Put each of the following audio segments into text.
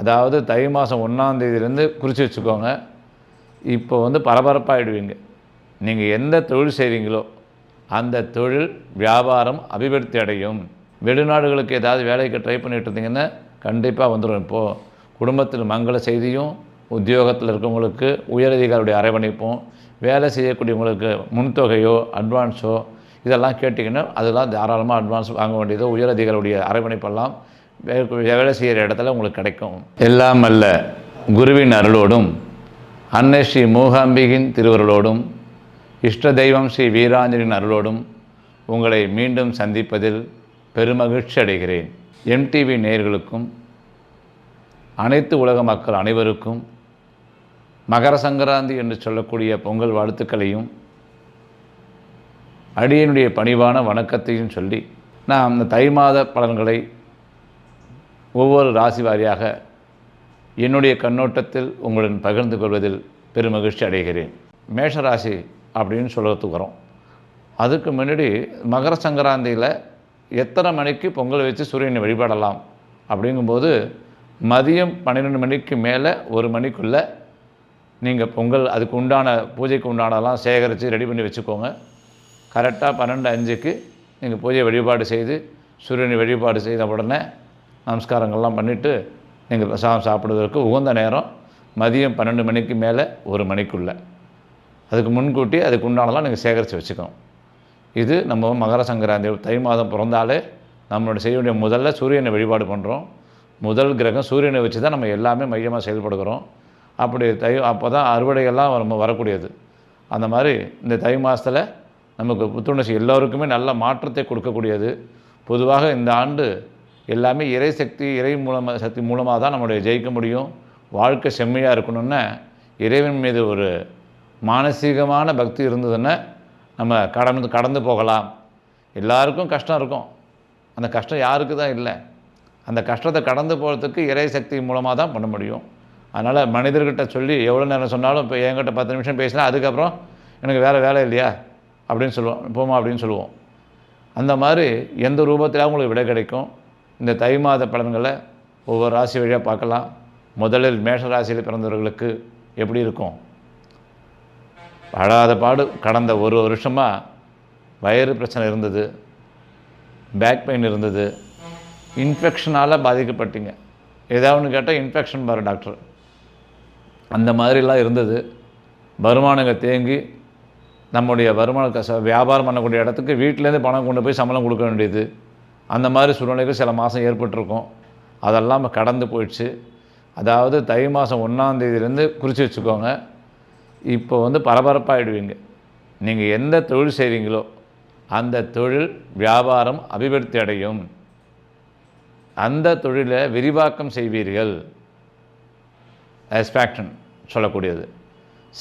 அதாவது தை மாதம் ஒன்றாந்தேதியிலேருந்து குறித்து வச்சுக்கோங்க. இப்போ வந்து பரபரப்பாகிடுவீங்க நீங்கள் எந்த தொழில் செய்கிறீங்களோ அந்த தொழில் வியாபாரம் அபிவிருத்தி அடையும். வெளிநாடுகளுக்கு ஏதாவது வேலைக்கு ட்ரை பண்ணிகிட்டு இருந்தீங்கன்னா கண்டிப்பாக வந்துடும் இப்போது குடும்பத்தில் மங்கள செய்தியும் உத்தியோகத்தில் இருக்கவங்களுக்கு உயரதிகாரியுடைய அரவணைப்பும் வேலை செய்யக்கூடியவங்களுக்கு முன்தொகையோ அட்வான்ஸோ இதெல்லாம் கேட்டிங்கன்னா அதெல்லாம் தாராளமாக அட்வான்ஸ் வாங்க வேண்டியதோ உயரதிகாரியுடைய அரவணைப்பெல்லாம் வேலை செய்கிற இடத்துல உங்களுக்கு கிடைக்கும். எல்லாம் அல்ல குருவின் அருளோடும் அன்னை ஸ்ரீ மூகாம்பிகின் திருவருளோடும் இஷ்ட தெய்வம் ஸ்ரீ வீராஞ்சலின் அருளோடும் உங்களை மீண்டும் சந்திப்பதில் பெருமகிழ்ச்சி அடைகிறேன். எம்டிவி நேயர்களுக்கும் அனைத்து உலக மக்கள் அனைவருக்கும் மகர சங்கராந்தி என்று சொல்லக்கூடிய பொங்கல் வாழ்த்துக்களையும் அடியனுடைய பணிவான வணக்கத்தையும் சொல்லி நான் அந்த தை மாத பலன்களை ஒவ்வொரு ராசி வாரியாக என்னுடைய கண்ணோட்டத்தில் உங்களுடன் பகிர்ந்து கொள்வதில் பெருமகிழ்ச்சி அடைகிறேன். மேஷராசி அப்படின்னு சொல்கிறதுக்கு வரோம் அதுக்கு முன்னாடி மகர சங்கராந்தியில் எத்தனை மணிக்கு பொங்கல் வச்சு சூரியனை வழிபடலாம் அப்படிங்கும்போது மதியம் பன்னிரெண்டு மணிக்கு மேலே ஒரு மணிக்குள்ளே நீங்கள் பொங்கல் அதுக்கு உண்டான பூஜைக்கு உண்டானதெல்லாம் சேகரித்து ரெடி பண்ணி வச்சுக்கோங்க. கரெக்டாக பன்னெண்டு அஞ்சுக்கு நீங்கள் பூஜை வழிபாடு செய்து சூரியனை வழிபாடு செய்த உடனே நமஸ்காரங்கள்லாம் பண்ணிவிட்டு நீங்கள் பிரசாதம் சாப்பிடுவதற்கு உகந்த நேரம் மதியம் பன்னெண்டு மணிக்கு மேலே ஒரு மணிக்குள்ளே. அதுக்கு முன்கூட்டி அதுக்கு உண்டானதெல்லாம் நீங்கள் சேகரித்து வச்சுக்கணும் இது நம்ம மகர சங்கராந்தி தை மாதம் பிறந்தாலே நம்மளோட செய்ய வேண்டிய முதல்ல சூரியனை வழிபாடு பண்ணுறோம் முதல் கிரகம் சூரியனை வச்சு தான் நம்ம எல்லாமே மையமாக செயல்படுகிறோம். அப்படி தை அப்போ தான் அறுவடைகள்லாம் நம்ம வரக்கூடியது. அந்த மாதிரி இந்த தை மாதத்தில் நமக்கு புத்துணர்ச்சி எல்லோருக்குமே நல்ல மாற்றத்தை கொடுக்கக்கூடியது. பொதுவாக இந்த ஆண்டு எல்லாமே இறை சக்தி இறை மூலமாக சக்தி மூலமாக தான் நம்மளுடைய ஜெயிக்க முடியும். வாழ்க்கை செம்மையாக இருக்கணும்னா இறைவன் மீது ஒரு மானசீகமான பக்தி இருந்ததுன்னா நம்ம கடந்து கடந்து போகலாம். எல்லாருக்கும் கஷ்டம் இருக்கும். அந்த கஷ்டம் யாருக்கு தான் இல்லை? அந்த கஷ்டத்தை கடந்து போகிறதுக்கு இறை சக்தி மூலமாக தான் பண்ண முடியும். அதனால் மனிதர்கிட்ட சொல்லி எவ்வளோ நேரம் சொன்னாலும் இப்போ என்கிட்ட பத்து நிமிஷம் பேசினா அதுக்கப்புறம் எனக்கு வேறு வேலை இல்லையா? அப்படின்னு சொல்லுவோம். போமா அப்படின்னு சொல்லுவோம். அந்த மாதிரி எந்த ரூபத்தில் உங்களுக்கு விடை கிடைக்கும்? இந்த தை மாத பலன்களை ஒவ்வொரு ராசி வழியாக பார்க்கலாம். முதலில் மேஷ ராசியில் பிறந்தவர்களுக்கு எப்படி இருக்கும்? படாத பாடு. கடந்த ஒரு வருஷமாக வயிறு பிரச்சனை இருந்தது. பேக் பெயின் இருந்தது. இன்ஃபெக்ஷனால் பாதிக்கப்பட்டீங்க. ஏதாவது ஒன்று கேட்டால் இன்ஃபெக்ஷன் பாரு டாக்டர். அந்த மாதிரிலாம் இருந்தது. வருமானங்கள் தேங்கி நம்முடைய வருமான கச வியாபாரம் பண்ணக்கூடிய இடத்துக்கு வீட்டிலேருந்து பணம் கொண்டு போய் சம்பளம் கொடுக்க வேண்டியது. அந்த மாதிரி சூழ்நிலைகள் சில மாதம் ஏற்பட்டிருக்கும். அதெல்லாம் கடந்து போயிடுச்சு. அதாவது தை மாதம் ஒன்றாந்தேதியிலேருந்து குறித்து வச்சுக்கோங்க. இப்போ வந்து பரபரப்பாகிடுவீங்க நீங்கள் எந்த தொழில் செய்கிறீங்களோ அந்த தொழில் வியாபாரம் அபிவிருத்தி அடையும். அந்த தொழிலை விரிவாக்கம் செய்வீர்கள். ஆஸ்பேக்டன் சொல்லக்கூடியது.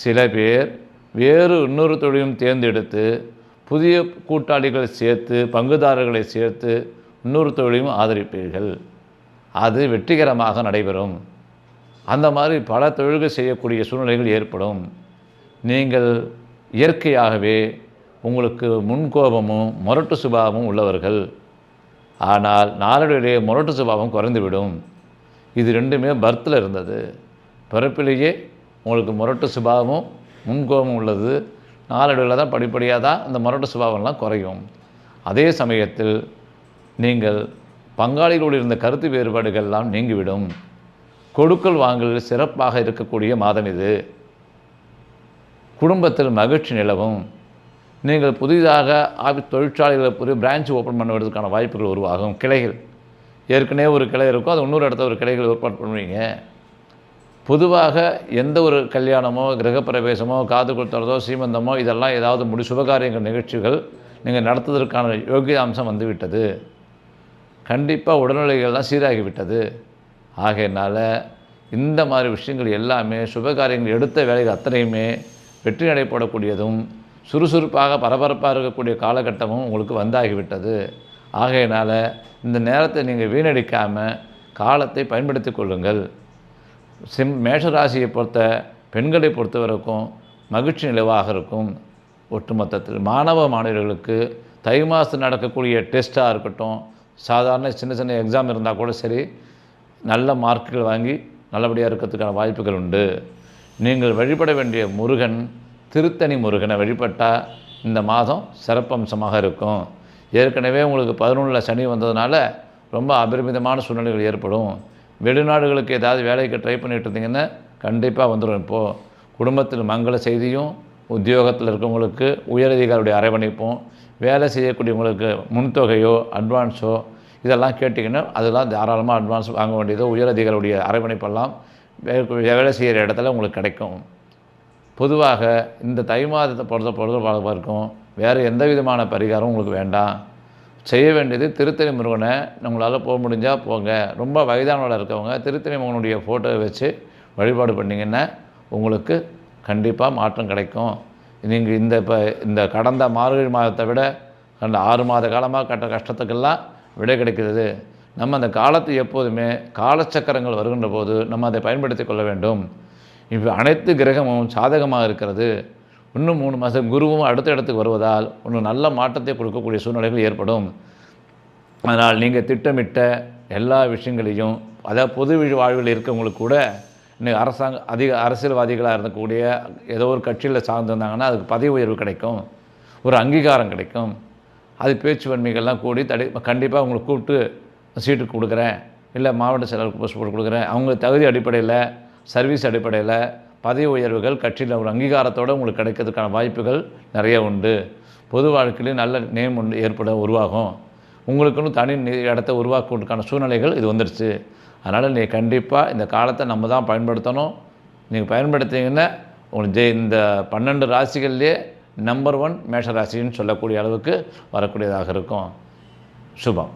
சில பேர் வேறு இன்னொரு தொழிலும் தேர்ந்தெடுத்து புதிய கூட்டாளிகளை சேர்த்து பங்குதாரர்களை சேர்த்து இன்னொரு தொழிலையும் ஆதரிப்பீர்கள். அது வெற்றிகரமாக நடைபெறும். அந்த மாதிரி பல தொழில்கள் செய்யக்கூடிய சூழ்நிலைகள் ஏற்படும். நீங்கள் இயற்கையாகவே உங்களுக்கு முன்கோபமும் முரட்டு சுபாவமும் உள்ளவர்கள். ஆனால் நாளடைவிலே முரட்டு சுபாவம் குறைந்துவிடும். இது ரெண்டுமே பர்த்தில் இருந்தது. பிறப்பிலேயே உங்களுக்கு முரட்டு சுபாவமும் முன்கோபமும் உள்ளது. நாளடைவில் தான் படிப்படியாக தான் இந்த முரட்டு சுபாவம்லாம் குறையும். அதே சமயத்தில் நீங்கள் பங்காளிகளோடு இருந்த கருத்து வேறுபாடுகள்லாம் நீங்கிவிடும். கொடுக்கல் வாங்கலில் சிறப்பாக இருக்கக்கூடிய மாதம் இது. குடும்பத்தில் மகிழ்ச்சி நிலவும். நீங்கள் புதிதாக ஆபி தொழிற்சாலைகளை புதிய பிரான்ச் ஓப்பன் பண்ணுவதற்கான வாய்ப்புகள் உருவாகும். கிளைகள். ஏற்கனவே ஒரு கிளை இருக்கும். அது இன்னொரு இடத்துல ஒரு கிளைகள் ஏற்பாடு பண்ணுவீங்க. பொதுவாக எந்த ஒரு கல்யாணமோ கிரகப்பிரவேசமோ காது கொடுத்துறதோ சீமந்தமோ இதெல்லாம் ஏதாவது முடி சுபகாரியங்கள் நிகழ்ச்சிகள் நீங்கள் நடத்துவதற்கான யோகிய அம்சம் வந்துவிட்டது. கண்டிப்பாக உடல்நிலைகள்லாம் சீராகிவிட்டது. ஆகையினால் இந்த மாதிரி விஷயங்கள் எல்லாமே சுபகாரியங்கள் எடுத்த வேலைகள் அத்தனையுமே வெற்றி நடைபெறக்கூடியதும் சுறுசுறுப்பாக பரபரப்பாக இருக்கக்கூடிய காலகட்டமும் உங்களுக்கு வந்தாகிவிட்டது. ஆகையினால் இந்த நேரத்தை நீங்கள் வீணடிக்காமல் காலத்தை பயன்படுத்தி கொள்ளுங்கள். சிம் மேஷராசியை பொறுத்த பெண்களை பொறுத்த வரைக்கும் மகிழ்ச்சி நிலவாக இருக்கும். ஒட்டுமொத்தத்தில் மாணவ மாணவர்களுக்கு தை மாதத்தில் நடக்கக்கூடிய டெஸ்ட்டாக இருக்கட்டும் சாதாரண சின்ன சின்ன எக்ஸாம் இருந்தால் கூட சரி நல்ல மார்க்குகள் வாங்கி நல்லபடியாக இருக்கிறதுக்கான வாய்ப்புகள் உண்டு. நீங்கள் வழிபட வேண்டிய முருகன் திருத்தணி முருகனை வழிபட்டால் இந்த மாதம் சிறப்பம்சமாக இருக்கும். ஏற்கனவே உங்களுக்கு பதினொன்றில் சனி வந்ததுனால ரொம்ப அபரிமிதமான சூழ்நிலைகள் ஏற்படும். வெளிநாடுகளுக்கு ஏதாவது வேலைக்கு ட்ரை பண்ணிகிட்டு இருந்தீங்கன்னா கண்டிப்பாக வந்துடும் இப்போது குடும்பத்தில் மங்கள செய்தியும் உத்தியோகத்தில் இருக்கவங்களுக்கு உயரதிகாரியுடைய அரவணைப்பும் வேலை செய்யக்கூடியவங்களுக்கு முன்தொகையோ அட்வான்ஸோ இதெல்லாம் கேட்டிங்கன்னா அதெல்லாம் தாராளமாக அட்வான்ஸ் வாங்க வேண்டியதோ உயரதிகாரியுடைய அரவணைப்பெல்லாம் வே- வேலை செய்கிற இடத்துல உங்களுக்கு கிடைக்கும். பொதுவாக இந்த தை மாதத்தை பொறுத்த பொறுத்த பார்க்கும் வேறு எந்த விதமான பரிகாரம் உங்களுக்கு வேண்டாம். செய்ய வேண்டியது திருத்தணி முருகனை உங்களால் போக முடிஞ்சால் போங்க. ரொம்ப வயதானவர்களாக இருக்கவங்க திருத்தணி முருகனுடைய ஃபோட்டோவை வச்சு வழிபாடு பண்ணிங்கன்னா உங்களுக்கு கண்டிப்பாக மாற்றம் கிடைக்கும். நீங்கள் இந்த இப்போ இந்த கடந்த மார்கழி மாதத்தை விட கடந்த ஆறு மாத காலமாக கட்ட கஷ்டத்துக்கெல்லாம் விடை கிடைக்கிறது. நம்ம அந்த காலத்தை எப்போதுமே காலச்சக்கரங்கள் வருகின்ற போது நம்ம அதை பயன்படுத்தி கொள்ள வேண்டும். இப்போ அனைத்து கிரகமும் சாதகமாக இருக்கிறது. இன்னும் மூணு மாதம் குருவும் அடுத்த இடத்துக்கு வருவதால் இன்னும் நல்ல மாற்றத்தை கொடுக்கக்கூடிய சூழ்நிலைகள் ஏற்படும். அதனால் நீங்கள் திட்டமிட்ட எல்லா விஷயங்களையும் அதாவது பொது வாழ்வில் இருக்கவங்களுக்கு கூட இன்னைக்கு அரசாங்க அதிக அரசியல்வாதிகளாக இருக்கக்கூடிய ஏதோ ஒரு கட்சியில் சார்ந்திருந்தாங்கன்னா அதுக்கு பதவி உயர்வு கிடைக்கும் ஒரு அங்கீகாரம் கிடைக்கும். அது பேச்சுவன்மைகள்லாம் கூடி தடை கண்டிப்பாக உங்களுக்கு கூப்பிட்டு சீட்டு கொடுக்குறேன். இல்லை மாவட்ட செயலருக்கு போஸ்ட் போட்டு கொடுக்குறேன். அவங்க தகுதி அடிப்படையில் சர்வீஸ் அடிப்படையில் பதவி உயர்வுகள் கட்சியில் ஒரு அங்கீகாரத்தோடு உங்களுக்கு கிடைக்கிறதுக்கான வாய்ப்புகள் நிறைய உண்டு. பொது வாழ்க்கையிலும் நல்ல நேம் ஒன்று ஏற்பட உருவாகும். உங்களுக்குன்னு தனி இடத்த உருவாக்குவதற்கான சூழ்நிலைகள் இது வந்துடுச்சு அதனால் நீ கண்டிப்பாக இந்த காலத்தை நம்ம தான் பயன்படுத்தணும். நீங்கள் பயன்படுத்திங்கன்னா உங்களுக்கு ஜெய் இந்த பன்னெண்டு ராசிகள்லேயே நம்பர் ஒன் மேஷ ராசின்னு சொல்லக்கூடிய அளவுக்கு வரக்கூடியதாக இருக்கும். சுபம்.